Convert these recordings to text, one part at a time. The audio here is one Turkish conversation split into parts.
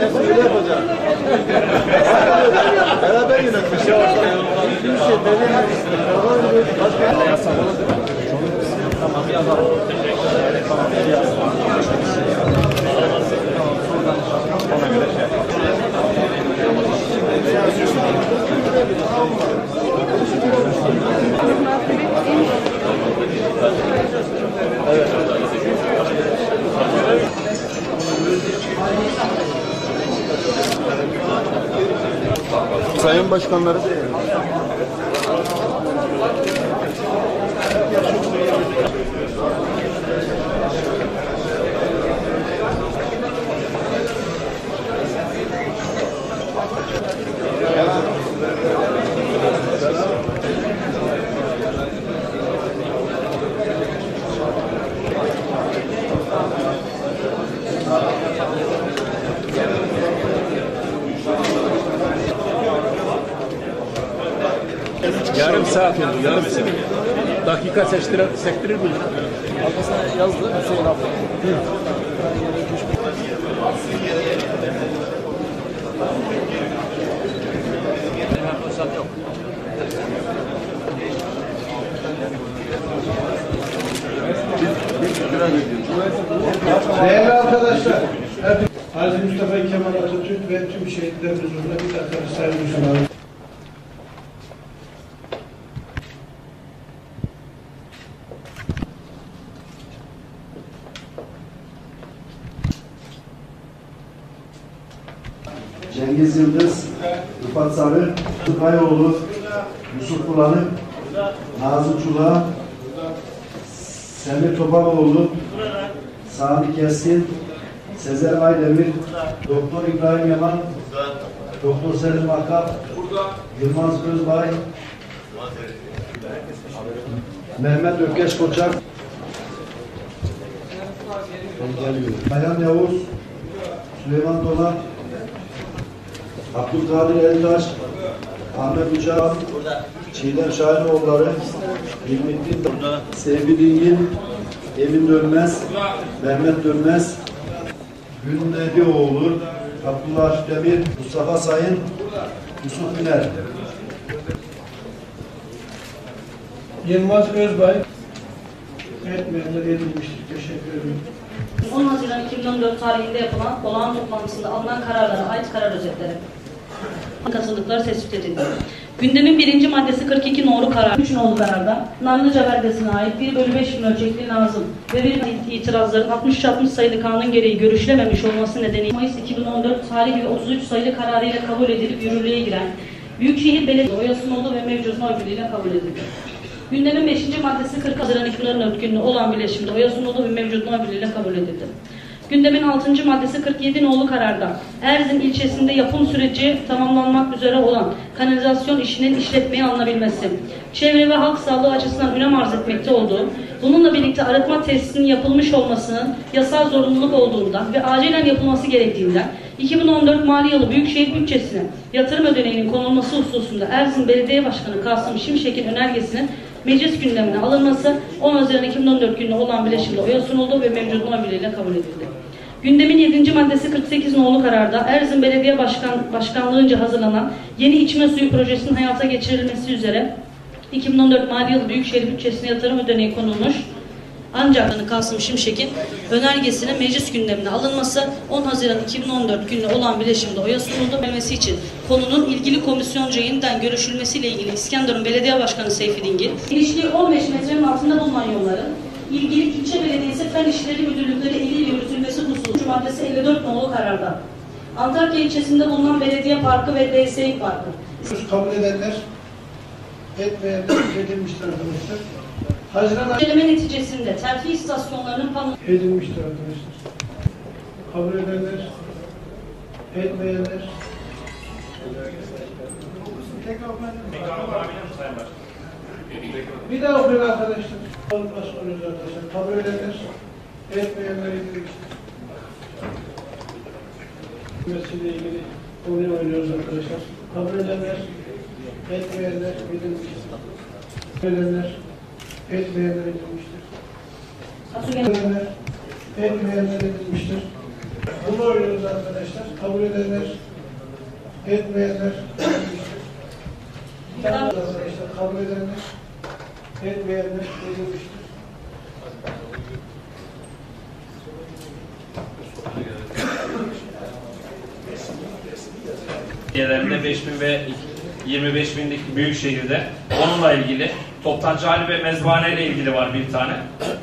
Espri yapacağım. Beraber yönetmiş. Kimse benim Başkanları Yarım saat oldu, yarım saat. Dakika seçtirir, sektirir mi? Arkasına yazdı Hüseyin abla. Değerli arkadaşlar, Aziz Mustafa Kemal Atatürk ve tüm şehitlerimiz uğruna bir dakika saygı sunarım. Cengiz Yıldız, Rıfat Sarı, Kayoğlu, Yusuf Bulanık, Nazım Çula, Semih Topaloğlu, Sami Keskin, Sezer Aydemir, Doktor İbrahim Yaman, Doktor Selim Akkap, Yılmaz Özbay, Mehmet Ökkeş Koçak, Bayan Yavuz, Süleyman Dolan, Abdülkadir Eldaş, Ahmet Uçar, Çiğdem Şahinoğulları, İlmettin Sevgi Dingin, Emin Dönmez, Mehmet Dönmez, Gül Nebioğlu, Abdullah Demir, Mustafa Sayın, Yusuf Güner. Yılmaz Özbay, etmeyenler edilmiştir. Teşekkür ederim. 10 Haziran 2014 tarihinde yapılan olağan toplantısında alınan kararlara ait karar özetleri. Kasıldıkları tespit edildi. Gündemin birinci maddesi 42 nolu karar. 3 nolu kararda Narlıca beldesine ait 1 bölü 5 bin ölçekli Nazım ve bir itirazların 60-60 sayılı kanun gereği görüşlememiş olması nedeniyle Mayıs 2014 tarihi ve 33 sayılı kararıyla kabul edilip yürürlüğe giren Büyükşehir Belediyesi Oyasınoğlu ve mevcut oy birliğiyle kabul edildi. Gündemin 5. maddesi 40 Haziran 2014 günü olan birleşimde Oyasınoğlu ve mevcut oy birliğiyle kabul edildi. Gündemin 6. maddesi 47 nolu kararda Erzin ilçesinde yapım süreci tamamlanmak üzere olan kanalizasyon işinin işletmeye alınabilmesi, çevre ve halk sağlığı açısından önem arz etmekte olduğu, bununla birlikte arıtma tesisinin yapılmış olmasının yasal zorunluluk olduğundan ve acilen yapılması gerektiğinden 2014 mali yılı Büyükşehir bütçesine yatırım ödeneğinin konulması hususunda Erzin Belediye Başkanı Kasım Şimşek'in önergesinin meclis gündemine alınması 10 Haziran 2014 günü olan bileşimde oya sunuldu ve mevcut oy birliğiyle kabul edildi. Gündemin 7. maddesi 48 nolu kararda Erzin Belediye Başkan, Başkanlığı'nca hazırlanan yeni içme suyu projesinin hayata geçirilmesi üzere 2014 mali yılı Büyükşehir bütçesine yatırım ödeneği konulmuş. Ancak Kasım Şimşek'in önergesinin meclis gündemine alınması 10 Haziran 2014 günü olan bileşimde oya sunuldu. Vermesi için konunun ilgili komisyonca yeniden görüşülmesiyle ilgili İskenderun Belediye Başkanı Seyfi Dingil, ilişki 15 metrenin altında bulunan yolların ilgili ilçe belediyesi fen işleri müdürlükleri eliyle yürütülmesi maddesi 54 nolu kararda. Antakya ilçesinde bulunan belediye parkı ve DSİ parkı. Kabul edenler, etmeyenler edilmiştir arkadaşlar. Haziran İnceleme neticesinde terfi istasyonlarının pano edilmiştir arkadaşlar. Kabul edenler, etmeyenler. Bir daha okuyun arkadaşlar. Arkadaşlar? Kabul edenler, etmeyenler edilmiştir. Mesele ilgili konuyu oynuyoruz arkadaşlar. Kabul edenler, etmeyenler edilmiştir. Kabul edenler, etmeyenler edilmiştir. Atı Genel- Etmeyenler, edilmiştir. Bunu oynuyoruz arkadaşlar. Kabul edenler, etmeyenler. Arkadaşlar kabul edenler, etmeyenler edilmiştir. Yerlerinde 5 bin ve 25 binlik büyük şehirde onunla ilgili toptancıhane ve mezbahane ile ilgili var bir tane.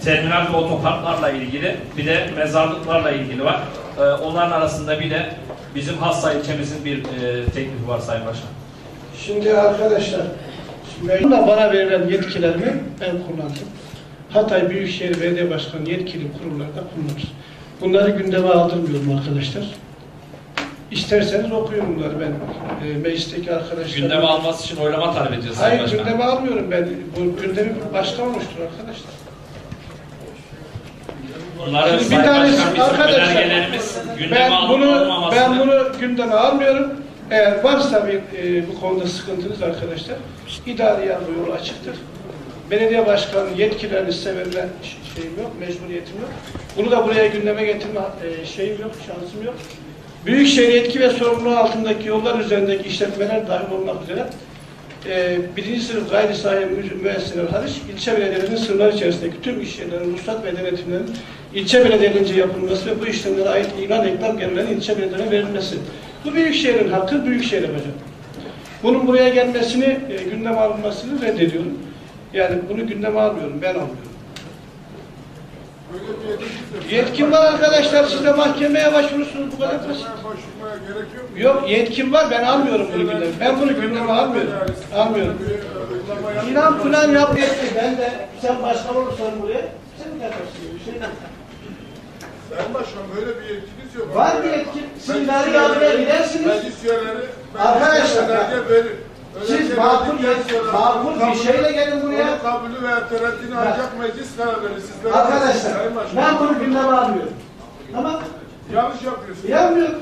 Terminal ve otoparklarla ilgili bir de mezarlıklarla ilgili var. Ee, onların arasında bir de bizim Hassa ilçemizin bir e, teklifi var Sayın Başkan. Şimdi arkadaşlar, şimdi da bana verilen yetkilerimi ben kullandım. Hatay Büyükşehir Belediye Başkanı yetkili kurumlarda kullanır. Bunları gündeme aldırmıyorum arkadaşlar. İsterseniz okuyun bunları ben e, meclisteki arkadaşlar. Gündeme alması için oylama talep edeceğiz Sayın Hayır Başkan. gündeme almıyorum ben. Bu gündemi başkan oluştur arkadaşlar. Bunları Şimdi bir tanesi arkadaşlar ben bunu ben bunu gündeme almıyorum. Eğer varsa bir e, bu konuda sıkıntınız arkadaşlar idari yargı yolu açıktır. Belediye başkanının yetkilerini size verilen şeyim yok, mecburiyetim yok. Bunu da buraya gündeme getirme e, şeyim yok, şansım yok. Büyükşehir yetki ve sorumluluğu altındaki yollar üzerindeki işletmeler dahil olmak üzere e, birinci sınıf gayri sahibi mü- müesseseler hariç ilçe belediyelerinin sınırları içerisindeki tüm iş yerlerinin, ruhsat ve denetimlerin ilçe belediyelerince yapılması ve bu işlemlere ait ilan reklam gelirlerinin ilçe belediyelerine verilmesi. Bu büyükşehirin hakkı büyükşehir yapacak. Bunun buraya gelmesini, e, gündeme alınmasını reddediyorum. Yani bunu gündeme almıyorum, ben almıyorum. Yetkim var arkadaşlar, siz de mahkemeye başvurursunuz bu kadar basit. Yok yetkim var, ben almıyorum bunu gündeme. Ben bunu gündeme almıyorum. Almıyorum. İnan plan yap yetti. Ben de sen başkan olursan buraya sen mi yaparsın bir şey? Sayın Başkan böyle bir yetkiniz yok. Var bir yetki. Siz idari yargıya gidersiniz. Meclis üyeleri Arkadaşlar, önerge verir. Siz makul, makul bir şeyle gelin buraya. Kabulü veya tereddütünü ancak meclis karar verir. Sizler Arkadaşlar ben bunu gündeme almıyorum. Ama Yanlış yapıyorsunuz. Yanmıyorum.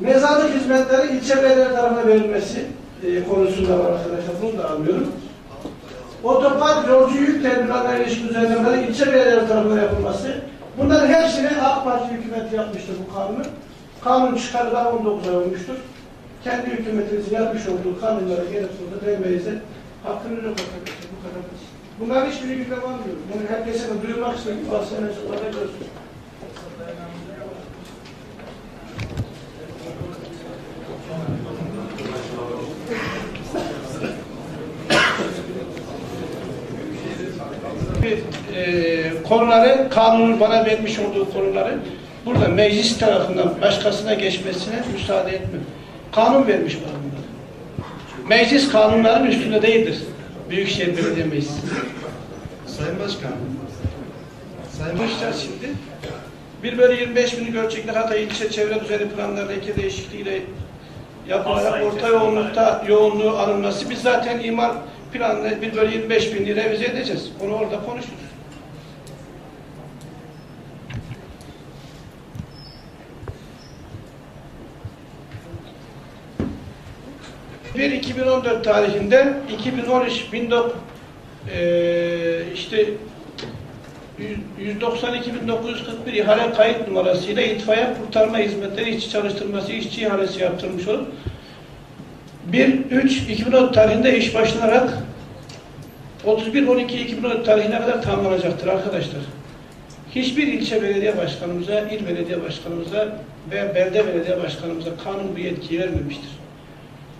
Mezarlık hizmetleri ilçe belediye tarafına verilmesi e, konusunda var arkadaşlar. Bunu da almıyorum. Otopark yolcu yük terminaline ilişkin düzenlemeleri ilçe belediyeler tarafından yapılması. Bunların hepsini AK Parti hükümeti yapmıştır bu kanunu. Kanun çıkarılan 19 ay olmuştur. Kendi hükümetimizin yapmış olduğu kanunlara gelip burada devmeyizde hakkını yok arkadaşlar. Bu kadar basit. Bunların hiçbirini gündeme almıyorum. Bunu herkese de duyurmak istiyorum. Basın mensuplarına görsün. konuları, kanunun bana vermiş olduğu konuları burada meclis tarafından başkasına geçmesine müsaade etmem. Kanun vermiş bana bunları. Meclis kanunların üstünde değildir. Büyükşehir Belediye Meclisi. Sayın Başkan, Sayın Başlar şimdi. 1 bölü 25 bini ölçekli Hatay ilçe çevre düzeni planlarında iki değişikliğiyle yapılarak orta yoğunlukta yoğunluğu alınması. Biz zaten imar planını 1 bölü 25 bini revize edeceğiz. Onu orada konuşuruz. Bir 2014 tarihinde 2013 19 eee işte 192.941 ihale kayıt numarasıyla itfaiye kurtarma hizmetleri işçi çalıştırması işçi ihalesi yaptırmış olup 1-3-2010 tarihinde iş başlanarak 31-12-2010 tarihine kadar tamamlanacaktır arkadaşlar. Hiçbir ilçe belediye başkanımıza, il belediye başkanımıza ve belde belediye başkanımıza kanun bu yetkiyi vermemiştir.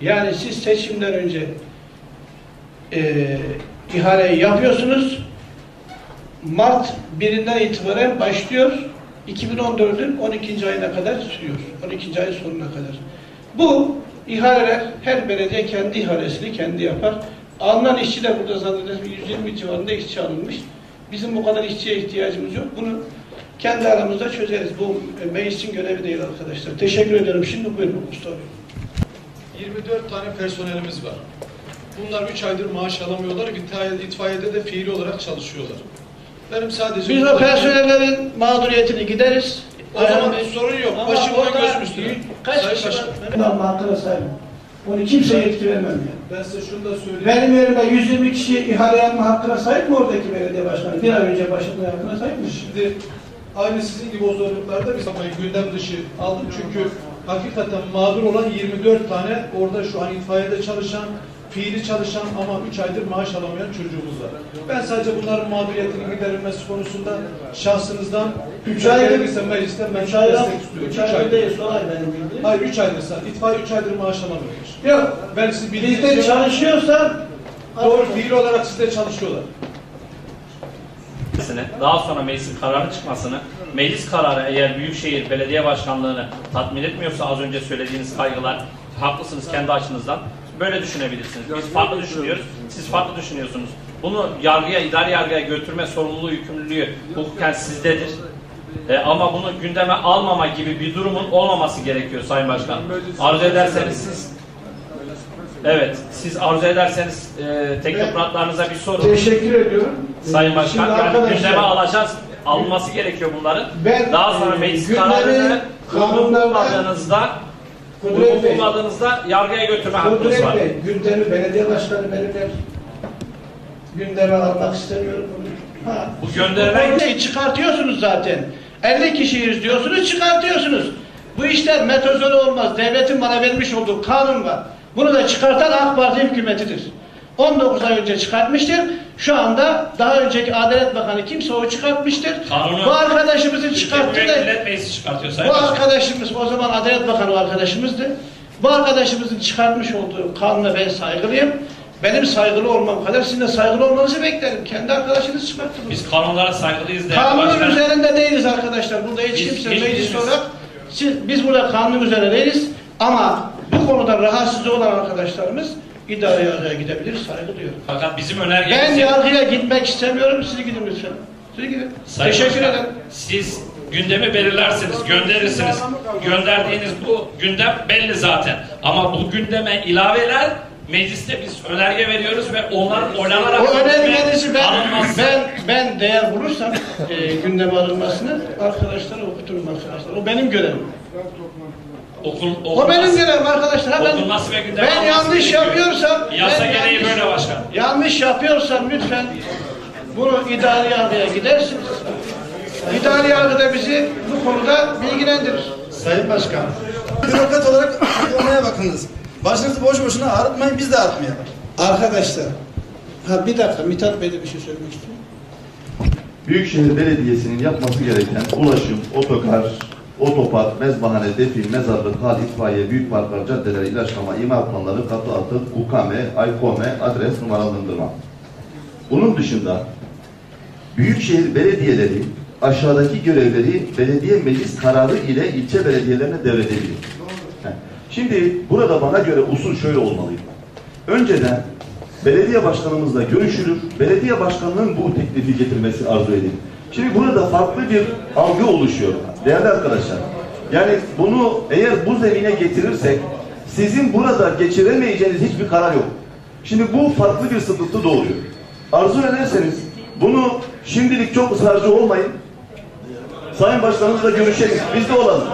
Yani siz seçimden önce eee ihaleyi yapıyorsunuz, Mart 1'inden itibaren başlıyor. 2014'ün 12. ayına kadar sürüyor. 12. ayın sonuna kadar. Bu ihaleler her belediye kendi ihalesini kendi yapar. Alınan işçi de burada zannedersem 120 civarında işçi alınmış. Bizim bu kadar işçiye ihtiyacımız yok. Bunu kendi aramızda çözeriz. Bu e, meclisin görevi değil arkadaşlar. Teşekkür ederim. Şimdi buyurun Mustafa Bey. 24 tane personelimiz var. Bunlar 3 aydır maaş alamıyorlar. İtfaiye, itfaiyede de fiili olarak çalışıyorlar. Benim sadece... Biz o personellerin mağduriyetini gideriz. O zaman Ayhan Bey- sorun yok. Ama Başımdan orada gözüm üstüne. Kaç Sayın kişi var? Ben hakkına sahibim. Onu kimseye yetki vermem yani. Ben size şunu da söyleyeyim. Benim yerimde 120 kişi ihale yapma hakkına sahip mi oradaki belediye başkanı? Bir ay önce başında hakkına sahip mi? Şimdi Aynı sizin gibi o zorluklarda biz gündem dışı aldık çünkü hakikaten mağdur olan 24 tane orada şu an itfaiyede çalışan, fiili çalışan ama 3 aydır maaş alamayan çocuğumuz var. Ben sadece bunların mağduriyetinin giderilmesi konusunda şahsınızdan 3 ay verirse meclisten ben Üç ay destek istiyorum. Üç Üç ay aydır. değil, son ay benim bildiğim. Hayır 3 aydır sen. İtfaiye 3 aydır maaş alamıyormuş. Yok, Ben sizi bildiğiniz bizde için- çalışıyorsan Doğru fiil olarak sizde çalışıyorlar. Daha sonra meclisin kararı çıkmasını, meclis kararı eğer Büyükşehir Belediye Başkanlığı'nı tatmin etmiyorsa az önce söylediğiniz kaygılar, haklısınız kendi açınızdan. Böyle düşünebilirsiniz. Biz farklı düşünüyoruz, siz farklı düşünüyorsunuz. Bunu yargıya, idari yargıya götürme sorumluluğu, yükümlülüğü hukuken sizdedir. E, ama bunu gündeme almama gibi bir durumun olmaması gerekiyor Sayın Başkan. Arzu ederseniz siz Evet, siz arzu ederseniz e, teknokratlarınıza bir sorun. teşekkür ediyorum. Sayın Başkan, yani gündeme alacağız. Alınması gerekiyor bunların. Ben, Daha sonra e, meclis gündemi kararını Bey. bulmadığınızda yargıya götürme hakkınız var. Bey, gündemi belediye başkanı belirler. Gündeme almak istemiyorum bunu. Ha. Bu gönderilen Orayı çıkartıyorsunuz zaten. 50 kişiyiz diyorsunuz, çıkartıyorsunuz. Bu işler metozolu olmaz. Devletin bana vermiş olduğu kanun var. Bunu da çıkartan AK Parti hükümetidir. 19 ay önce çıkartmıştır. Şu anda daha önceki Adalet Bakanı kimse o çıkartmıştır. Kanunu- Bu arkadaşımızın çıkarttığı da bu arkadaşımız o zaman Adalet Bakanı arkadaşımızdı. Bu arkadaşımızın çıkartmış olduğu kanuna ben saygılıyım. Benim saygılı olmam kadar sizin de saygılı olmanızı beklerim. Kendi arkadaşınız çıkarttınız. Biz kanunlara saygılıyız Kanunun başkanım. üzerinde değiliz arkadaşlar. Burada hiç Biz- kimse hiç- meclis olarak siz, biz burada kanunun üzerinde değiliz. Ama bu konuda rahatsız olan arkadaşlarımız idare yargıya gidebilir. Saygı duyuyorum. Fakat bizim Ben önergemiz yargıya gitmek istemiyorum. Siz gidin lütfen. Siz gidin. Sayın Teşekkür Başkan, ederim. Siz gündemi belirlersiniz, gönderirsiniz. Gönderdiğiniz bu gündem belli zaten. Ama bu gündeme ilaveler mecliste biz önerge veriyoruz ve onların oylanarak O önermenizi ben, alınması- ben, ben değer bulursam e, gündeme alınmasını arkadaşlara okuturum arkadaşlar. O benim görevim. Okul, O okunması- benim görevim arkadaşlar. Ha, Ben, ben yanlış yapıyorsam Yasa gereği yanlış- böyle başkan. Yanlış yapıyorsam lütfen bunu idari yargıya gidersiniz. İdari yargıda bizi bu konuda bilgilendirir. Sayın Başkan, bürokrat olarak olmaya bakınız. Başınızı boş boşuna ağrıtmayın, biz de ağrıtmayalım. Arkadaşlar, ha bir dakika Mithat Bey de bir şey söylemek istiyor. Büyükşehir Belediyesi'nin yapması gereken ulaşım, otokar, otopark, mezbahane, defil, mezarlık, hal, itfaiye, büyük parklar, caddeler, ilaçlama, imar planları, katı atık, ukame, aykome, adres numaralandırma. Bunun dışında Büyükşehir belediyeleri aşağıdaki görevleri belediye meclis kararı ile ilçe belediyelerine devredebilir. Şimdi burada bana göre usul şöyle olmalıydı. Önceden belediye başkanımızla görüşülür, belediye başkanının bu teklifi getirmesi arzu edilir. Şimdi burada farklı bir algı oluşuyor değerli arkadaşlar. Yani bunu eğer bu zemine getirirsek sizin burada geçiremeyeceğiniz hiçbir karar yok. Şimdi bu farklı bir sıkıntı doğuruyor. Arzu ederseniz bunu şimdilik çok ısrarcı olmayın. Sayın Başkanımızla görüşelim. Biz de olalım.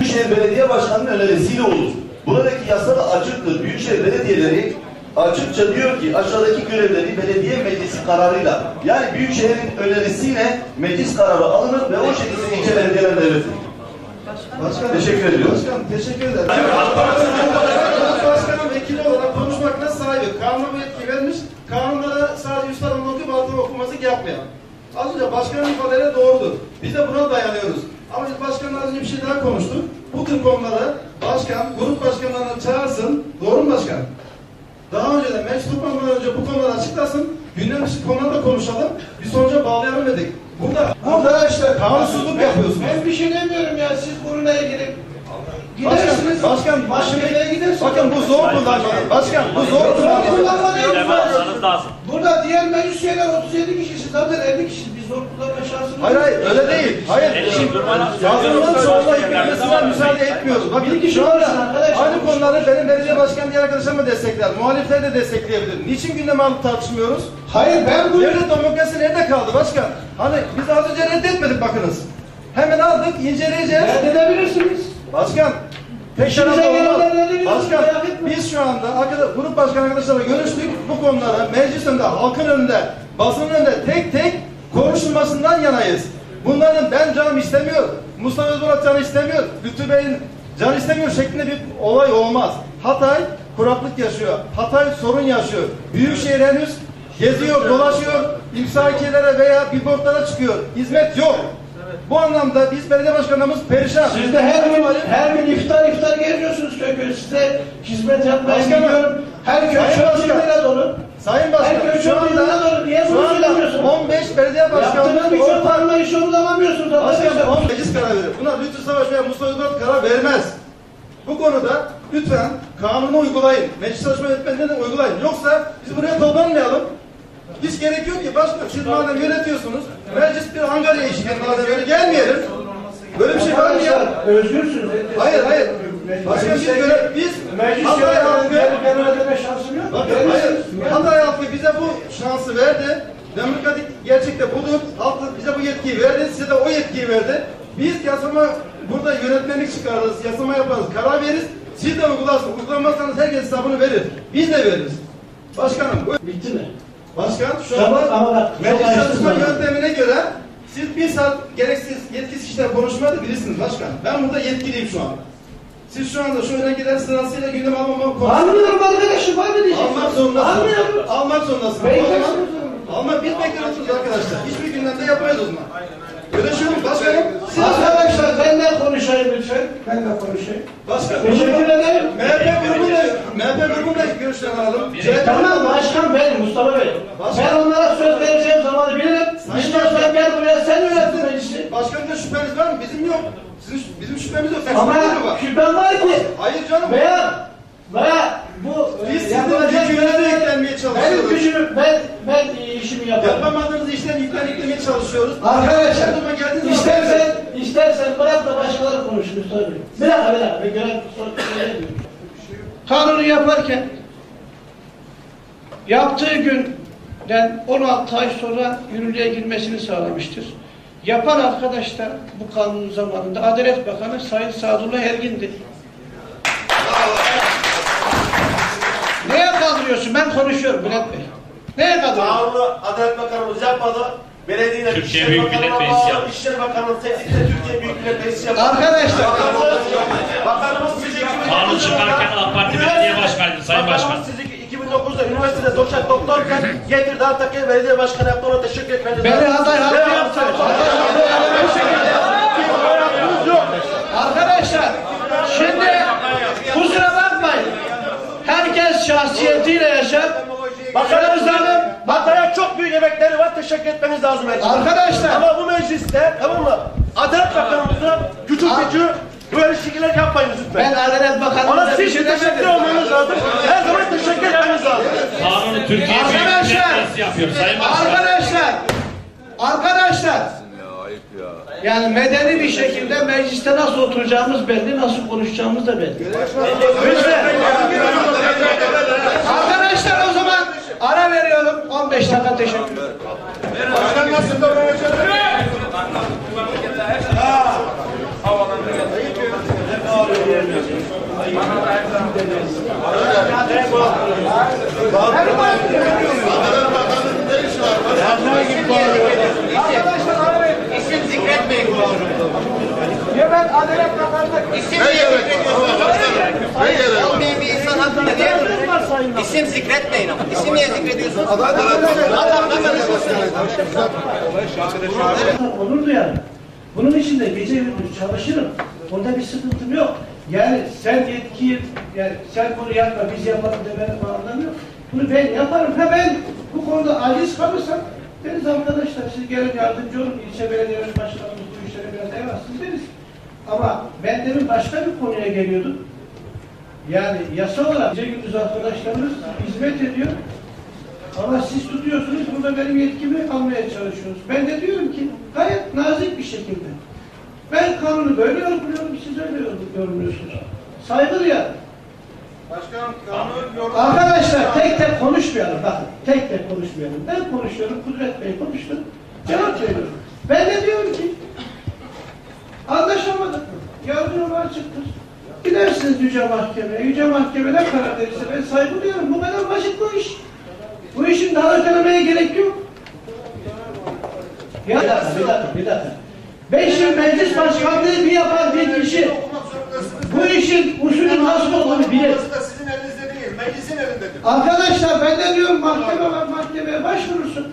Büyükşehir Belediye Başkanı'nın önerisiyle olur. Buradaki yasa da açıktır. Büyükşehir belediyeleri açıkça diyor ki aşağıdaki görevleri belediye meclisi kararıyla yani Büyükşehir'in önerisiyle meclis kararı alınır ve o şekilde ilçe belediyelerine devletilir. Başkan, Teşekkür ediyorum. Başkan, teşekkür ederim. Başkanın vekili olarak konuşmakla sahibi. Kanuna yetki vermiş. Kanunlara sadece üstadın okuyup altına okuması yapmayan. Az önce başkanın ifadeleri doğrudur. Biz de buna dayanıyoruz. Ama biz başkanla az önce bir şey daha konuştuk. Bu tür konuları başkan, grup başkanlarını çağırsın. Doğru mu başkan? Daha önce de meclis toplamadan önce bu konuları açıklasın. Gündem dışı konuları da konuşalım. Bir sonuca bağlayalım dedik. Burada, burada işte kanunsuzluk yapıyorsunuz. Ben bir şey demiyorum ya siz bununla ilgili Başkan, gidersiniz. başkan, mahkemeye gidersiniz. Bakın bu zor kullanmalı. Başkan, bu zor Zor kullanmalı. kullanma yok. Gündeme almanız lazım. Burada diğer meclis üyeler 37 kişisi zaten 50 kişi Hayır hayır öyle değil. Hayır. Yazılımın çoğunluğa gitmesine müsaade etmiyoruz. Bakın şu anda aynı konuları benim belediye başkan diğer arkadaşlarım da destekler. Muhalifler de destekleyebilir. Niçin gündeme alıp tartışmıyoruz? Hayır ben bu Devlet demokrasi nerede kaldı başkan? Hani biz az önce reddetmedik bakınız. Hemen aldık, inceleyeceğiz. reddedebilirsiniz. Başkan, tek taraflı olmaz. Başkan, biz şu anda arkadaş, grup başkan arkadaşlarla görüştük. Bu konulara meclis önünde, halkın önünde, basının önünde tek tek konuşulmasından yanayız. Bunların ben canım istemiyor. Mustafa Özmurat canı istemiyor. Lütfü Bey'in canı istemiyor şeklinde bir olay olmaz. Hatay kuraklık yaşıyor. Hatay sorun yaşıyor. Büyükşehir henüz geziyor, dolaşıyor. İmsakiyelere veya billboardlara çıkıyor. Hizmet yok. Bu anlamda biz belediye başkanımız perişan. Siz de her gün, her gün iftar iftar geziyorsunuz köy köy. Size hizmet yapmaya Başkanım, gidiyorum. Her köy Sayın çöp Başkan. birliğine dolu. Sayın Her Başkan köy şu çöp birliğine anda, dolu. Niye şu bunu anda söylemiyorsunuz? 15 belediye Yaptığınız başkanlığı bir çöp anlayışı uygulamıyorsunuz arkadaşlar. Başkanım 10 meclis karar verir. Buna Lütfü Savaş veya Mustafa Özgür karar vermez. Bu konuda lütfen kanunu uygulayın. Meclis çalışma yönetmenliğini de uygulayın. Yoksa biz buraya toplanmayalım. Hiç gerek yok ki başkan siz madem yönetiyorsunuz meclis bir Ankara'ya eşlik madem öyle gelmeyelim. Böyle bir şey var mı ya? Özgürsünüz. Hayır hayır. Başkan biz göre biz Meclis Hatay halkı benim ödeme şansım yok. Bakın hayır. Hatay halkı bize bu şansı verdi. Demokratik gerçekte budur. Halk bize bu yetkiyi verdi. Size de o yetkiyi verdi. Biz yasama burada yönetmenlik çıkarırız. Yasama yaparız. Karar veririz. Siz de uygularsınız. Uygulamazsanız herkes hesabını verir. Biz de veririz. Başkanım. Bitti mi? Başkan şu Tamam, anda ama bak, meclis çalışma yöntemine göre siz bir saat gereksiz yetkisiz işler konuşmayı da bilirsiniz başkan. Ben burada yetkiliyim şu an. Siz şu anda şu önergeler sırasıyla gündem almama konusunda Anlıyorum arkadaşım. Var mı diyeceksiniz? Almak zorundasın. Anlıyorum. Almak zorundasın. Bekliyorsunuz. Almak- Almak biz bekliyoruz arkadaşlar. Hiçbir gündemde yapmayız o zaman. Öyle olur. Başkanım. Siz Arkadaşlar ben de konuşayım lütfen. Ben de konuşayım. Başkanım. Teşekkür ederim. MHP grubunda, MHP grubunda görüşlerini alalım. Tamam başkan benim Mustafa Bey. Başkan. Ben onlara söz vereceğim zamanı bilirim. Sayın İşte Başkan. sen gel buraya sen yönetin meclisi. Başkanımda şüpheniz var mı? Bizim yok. Sizin, bizim şüphemiz yok. Sizin Ama şüphem var ki. Hayır canım. Veya veya bu Biz e, sizin yapılacak- gücünüze de yüklenmeye Benim çalışıyoruz. gücümü ben ben işimi yaparım. Yapamadığınız işten yüklen yüklemeye çalışıyoruz. Arkadaşlar istersen istersen bırak da başkaları konuşsun Bey. Bir dakika bir dakika. Ben görev söylemiyorum. Kanunu yaparken yaptığı günden 16 ay sonra yürürlüğe girmesini sağlamıştır. Yapan arkadaş da bu kanun zamanında Adalet Bakanı Sayın Sadullah Ergin'di. Neye kaldırıyorsun? Ben konuşuyorum Bülent Bey. Neye kaldırıyorsun? Kanunu Adalet Bakanımız yapmadı. Belediyeler Türkiye Büyük Millet Meclisi yaptı. İşleri Bakanlığı teklifle Türkiye Büyük Millet Meclisi yaptı. Arkadaşlar. Bakanımız, bakanımız sizi 2009'da Kanun çıkarken AK Parti belediye başkanıydı Sayın Başkan. Bakanımız sizi 2009'da üniversitede doçent doktorken getirdi Antakya Belediye Başkanı yaptı ona teşekkür etmeniz Beni lazım. aday halkı Ne yaptı. Hakkınız yok. Arkadaşlar şimdi kusura bakmayın. Herkes şahsiyetiyle yaşar. Bakanımızın Hatay'a çok büyük emekleri var. Teşekkür etmeniz lazım. Arkadaşlar. Ama bu mecliste tamam mı? Adalet Bakanımızı küçük küçük böyle şekiller yapmayın lütfen. Ben Adalet Ona Bakanı'na bir siz şey teşekkür olmanız lazım. Her zaman teşekkür etmeniz lazım. Kanunu Türkiye Arkadaşlar. Meclisi yapıyor Sayın. Arkadaşlar. Arkadaşlar. Yani medeni bir şekilde mecliste nasıl oturacağımız belli, nasıl konuşacağımız da belli. Lütfen. Arkadaşlar o zaman ara veriyorum. 15 dakika teşekkür ederim. Başkan nasıl davranacak? İsim zikretmeyin konuşun. Ya ben Adalet Bakanı'na İsim niye zikrediyorsunuz? Olmayan bir insan hakkında niye İsim zikretmeyin ama. İsim niye zikrediyorsunuz? Adam ne karışmasın? Onur duyarım. Bunun için de gece gündüz çalışırım. Onda bir sıkıntım yok. Yani sen yetkiyi, yani sen bunu yapma, biz yapalım demenin anlamı yok. Bunu ben yaparım. Ha ben bu konuda aciz kalırsam deriz arkadaşlar siz gelin yardımcı olun. İlçe belediye başkanımız bu işlere biraz eyvalsız deriz. Ama ben demin başka bir konuya geliyordum. Yani yasa olarak gece gündüz arkadaşlarımız hizmet ediyor. Ama siz tutuyorsunuz, burada benim yetkimi almaya çalışıyorsunuz. Ben de diyorum ki gayet nazik bir şekilde. Ben kanunu böyle yorumluyorum, siz öyle yorum- yorumluyorsunuz. Saygı duyarım. Başkanım kanun yorum. Arkadaşlar tek tek konuşmayalım. Bakın tek tek konuşmayalım. Ben konuşuyorum, Kudret Bey konuştu. Cevap veriyorum. Ben de diyorum ki anlaşamadık. Yargı yolu açıktır. Gidersiniz Yüce Mahkeme'ye. Yüce Mahkeme ne karar verirse ben saygı duyuyorum. Bu kadar basit bu iş. Bu işin daha ötelemeye gerek yok. Ya bir dakika, bir dakika, bir dakika. Beş yıl meclis başkanlığı bir yapan bir kişi bu işin usulü nasıl olduğunu bilir. Sizin elinizde değil, meclisin elindedir. Arkadaşlar ben de diyorum mahkeme var mahkemeye başvurursun.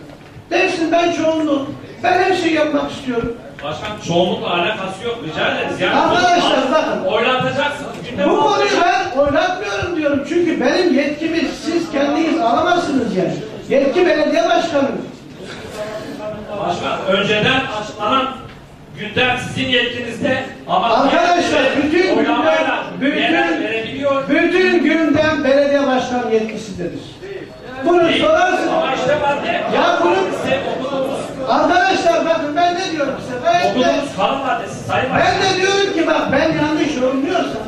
Dersin ben çoğunluğum. Ben her şeyi yapmak istiyorum. Başkan çoğunlukla alakası yok. Rica ederiz. Yani Arkadaşlar bunu bakın. Oylatacaksınız. Bu konuyu ben oynatmıyorum diyorum. Çünkü benim yetkimi siz kendiniz alamazsınız yani. Yetki belediye başkanı. Başkan önceden açıklanan gündem sizin yetkinizde ama Arkadaşlar bütün oylamayla verebiliyor. bütün, bütün gündem belediye başkanı yetkisindedir. Bunu sorarsın. Ama işte madde Ya bunu arkadaşlar bakın ben ne diyorum size. Ben de, okuduğumuz kanun maddesi sayın ben başkan. de diyorum ki bak ben yanlış yorumluyorsam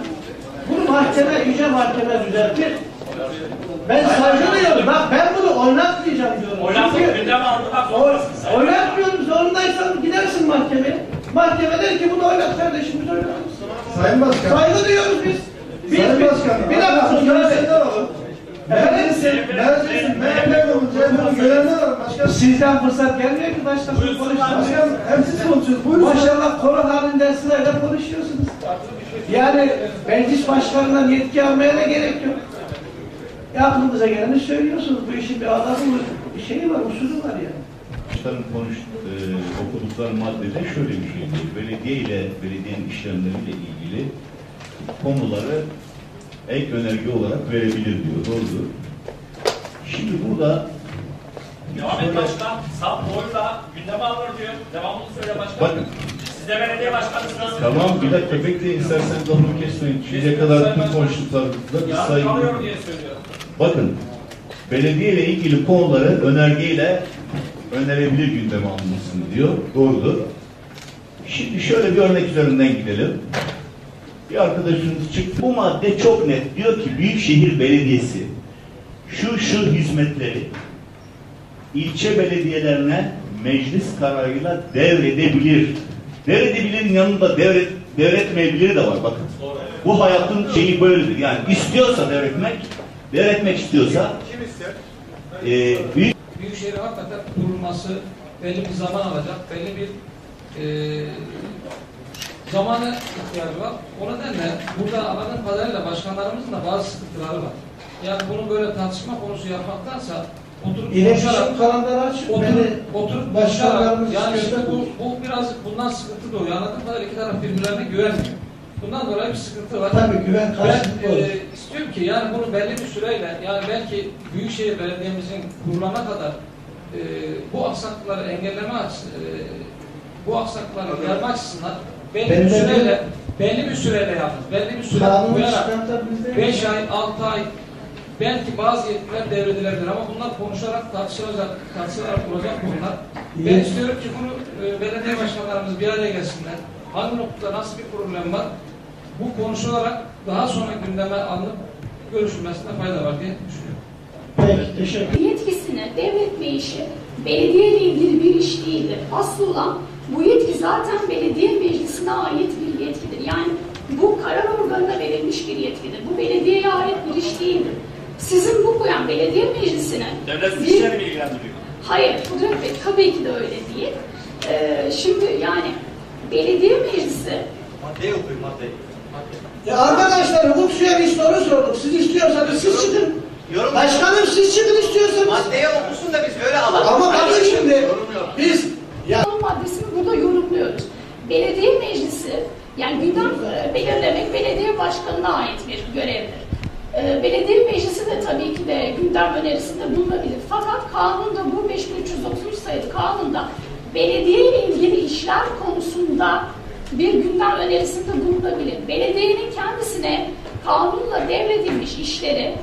bunu mahkeme, yüce mahkeme düzeltir. Ben saygılıyım. Bak ben bunu oynatmayacağım diyorum. Çünkü gündeme aldırmak sayın başkan. oynatmıyorum. Zorundaysan gidersin mahkemeye. Mahkeme der ki bunu oynat kardeşim biz oynatırız. Sayın Başkan. Saygı duyuyoruz biz. Biz, Sayın biz- Başkan. bir dakika. Görenler alalım. Efendim? Meclisin, MHP olun, CHP'nin görenler alalım. Başkan, Sizden fırsat gelmiyor ki başkanım konuşmak. başkan hem siz konuşuyorsunuz. Buyurun. Maşallah konu halindesiniz öyle konuşuyorsunuz. Yani meclis başkanından yetki almaya da gerek yok. Ya aklınıza geleni söylüyorsunuz. Bu işin bir adabı, bir şeyi var, usulü var yani. Başkanın konuş, e, okudukları maddede şöyle bir şey diyor. Belediye ile belediyenin işlemleriyle ilgili konuları ek önerge olarak verebilir diyor. Doğrudur. Şimdi burada Devam et başkan. Sağ oyla gündeme alır diyor. Devamını söyle başkan. Bakın. Siz de belediye başkanısınız. tamam bir dakika bekleyin isterseniz lafımı kesmeyin. Şimdiye kadar tüm konuştuklarımızda bir saygı kalıyor diye söylüyorum. Bakın, belediye ile ilgili konuları önergeyle önerebilir gündeme alınmasını diyor. Doğrudur. Şimdi şöyle bir örnek üzerinden gidelim. Bir arkadaşımız çıktı. Bu madde çok net. Diyor ki Büyükşehir Belediyesi şu şu hizmetleri ilçe belediyelerine meclis kararıyla devredebilir. Devredebilirin yanında devret, devretmeyebilir de var bakın. Bu hayatın şeyi böyledir. Yani istiyorsa devretmek, devretmek istiyorsa e, büyük Büyükşehir'e hakikaten kurulması belli bir zaman alacak, belli bir e, zamana ihtiyacı var. O nedenle burada anladığım kadarıyla başkanlarımızın da bazı sıkıntıları var. Yani bunu böyle tartışma konusu yapmaktansa oturup İletişim konuşarak, kanalları açık. oturup, oturup başkanlarımız konuşarak, yani işte bu, bu biraz bundan sıkıntı doğuyor. Anladığım kadarıyla iki taraf birbirlerine güvenmiyor. Bundan dolayı bir sıkıntı var. Tabii güven Ben karşılıklı olur. e, istiyorum ki yani bunu belli bir süreyle yani belki Büyükşehir Belediye'mizin kurulana kadar e, bu aksaklıkları engelleme açısından e, bu aksaklıkları giderme açısından belli Belli bir süreyle belli bir süreyle yalnız belli bir süre koyarak çıkartabilir. 5 ay 6 ay belki bazı yetkiler devredilebilir ama bunlar konuşarak tartışılacak tartışılarak olacak konular. Ben istiyorum ki bunu e, belediye başkanlarımız bir araya gelsinler. Hangi noktada nasıl bir problem var? Bu konuşularak daha sonra gündeme alınıp görüşülmesine fayda var diye düşünüyorum. Peki teşekkür yetkisini devretme işi belediye ile ilgili bir iş değildir. Asıl olan bu yetki zaten belediye meclisine ait bir yetkidir. Yani bu karar organına verilmiş bir yetkidir. Bu belediyeye ait bir iş değildir. Sizin bu koyan belediye meclisine Devlet bir- işlerini ilgilendiriyor. Hayır, Kudret Bey tabii ki de öyle değil. Ee, şimdi yani belediye meclisi Maddeyi okuyun maddeyi. Ya arkadaşlar hukuk suya bir soru sorduk. Siz istiyorsanız siz çıkın. Yorum- Başkanım siz çıkın istiyorsanız. Maddeyi okusun da biz öyle alalım. Ama bakın şimdi biz ya maddesini burada yorumluyoruz. Belediye meclisi, yani gündem e, belirlemek belediye başkanına ait bir görevdir. E, Belediye meclisi de tabii ki de gündem önerisinde bulunabilir. Fakat kanunda bu 5333 sayılı kanunda belediye ile ilgili işler konusunda bir gündem önerisinde bulunabilir. Belediyenin kendisine kanunla devredilmiş işleri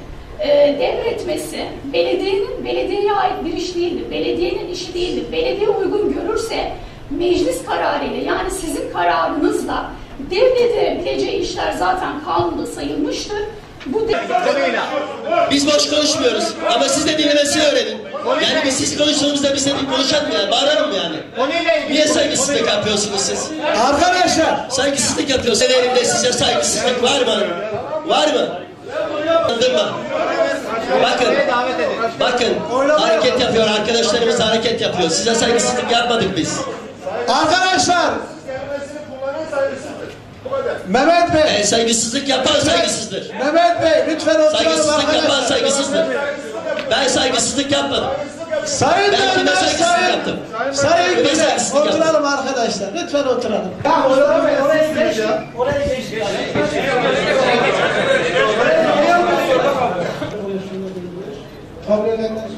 e, devretmesi belediyenin belediyeye ait bir iş değildir. Belediyenin işi değildir. Belediye uygun görürse meclis kararıyla yani sizin kararınızla devredebileceği işler zaten kanunda sayılmıştır. Bu de- Biz boş konuşmuyoruz. Ama siz de dinlemesini öğrenin. Yani biz siz konuştuğunuzda biz de bir konuşalım yani. Bağıralım mı yani? Konuyla. Niye saygısızlık yapıyorsunuz siz? arkadaşlar Saygısızlık yapıyorsunuz. Elimde size saygısızlık var mı? Var mı? Kandırma. Bakın, davet edin. bakın hareket yapıyor arkadaşlarımız hareket yapıyor. Size saygısızlık yapmadık biz. arkadaşlar Mehmet Bey. E, saygısızlık yapan saygısızdır. Mehmet Bey lütfen oturalım Saygısızlık yapan arkadaşlar. saygısızdır. Ben saygısızlık yapmadım. Sayın Ben kime saygısızlık sayın, yaptım? sayın Kime saygısızlık yaptım? oturalım arkadaşlar. Lütfen oturalım. Ya oraya, oraya geç. Oraya geç. Kabul edenler,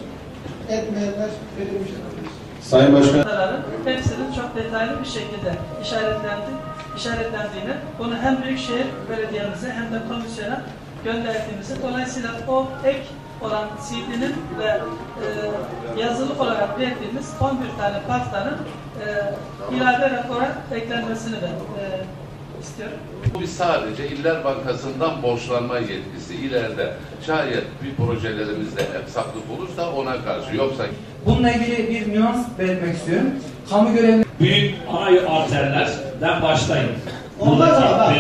etmeyenler verilmiştir. Sayın Başkan. Hepsinin çok detaylı bir şekilde işaretlendi, işaretlendiğini, bunu hem Büyükşehir Belediye'mize hem de komisyona gönderdiğimizi, dolayısıyla o ek olan CD'nin ve e, yazılı olarak verdiğimiz 11 tane pastanın e, ilave rapora eklenmesini de e, istiyorum. Biz sadece İller Bankası'ndan borçlanma yetkisi ileride şayet bir projelerimizde aksaklık olursa ona karşı yoksa Bununla ilgili bir nüans belirtmek istiyorum. Kamu görevli Büyük ana den başlayın. Ondan sonra